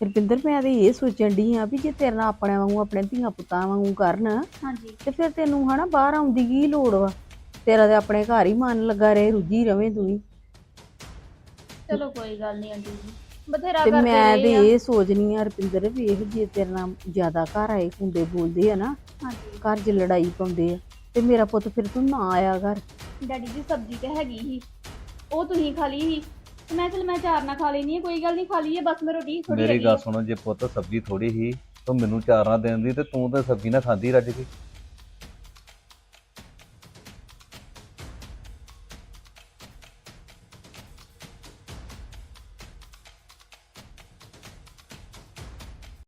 ਰੁਪਿੰਦਰ ਮੈਂ ਤੇ ਇਹ ਸੋਚਣ ਡਈ ਆ ਵੀ ਜੇ ਤੇਰੇ ਨਾਲ ਆਪਣੇ ਵਾਂਗੂ ਆਪਣੇ ਧੀਆਂ ਪੁੱਤਾਂ ਵਾਂਗੂ ਕਰਨ ਹਾਂਜੀ। ਤੇ ਫਿਰ ਤੈਨੂੰ ਹਨਾ ਬਾਹਰ ਆਉਂਦੀ ਕੀ ਲੋੜ ਵਾ? ਤੇਰਾ ਤੇ ਆਪਣੇ ਘਰ ਹੀ ਮਨ ਲੱਗਾ ਰਹੇ ਰੁੱਝੀ ਰਵੇਂ ਤੂੰ ਵੀ। ਚਲੋ ਕੋਈ ਗੱਲ ਨਹੀਂ ਆਂਟੀ ਜੀ। ਬਥੇਰਾ ਤੇ ਕਰਦੇ ਮੈਂ ਤੇ ਰਹੇ ਆ। ਇਹ ਸੋਚਨੀ ਆ ਰੁਪਿੰਦਰ ਵੇਖ ਜੇ ਤੇਰੇ ਨਾਲ ਜ਼ਿਆਦਾ ਘਰ ਆਏ ਹੁੰਦੇ ਬੋਲਦੇ ਆ ਨਾ ਹਾਂਜੀ। ਘਰ 'ਚ ਲੜਾਈ ਪਾਉਂਦੇ ਆ ਤੇ ਮੇਰਾ ਪੁੱਤ ਫਿਰ ਤੂੰ ਨਾ ਆਇਆ ਕਰ। ਡੈਡੀ ਦੀ ਸਬਜ਼ੀ ਤੇ ਹੈਗੀ ਹੀ ਉਹ ਤੁਸੀਂ ਖਾ ਲਈ ਸੀ? ਤੇ ਮੈਂ ਚਲ ਮੈਂ ਚਾਰ ਨਾ ਖਾ ਲੈਣੀ ਹੈ ਕੋਈ ਗੱਲ ਨਹੀਂ ਖਾ ਲਈਏ ਬਸ ਮੈਂ ਰੋਟੀ ਥੋੜੀ ਮੇਰੀ ਗੱਲ ਸੁਣੋ ਜੇ ਪੁੱਤ ਸਬਜ਼ੀ ਥੋੜੀ ਹੀ ਤੂੰ ਮੈਨੂੰ ਚਾਰਾਂ ਦੇਣ ਦੀ ਤੇ ਤੂੰ ਤਾਂ ਸਬਜ਼ੀ ਨਾ ਖਾਂਦੀ ਰੱਜ ਕੇ।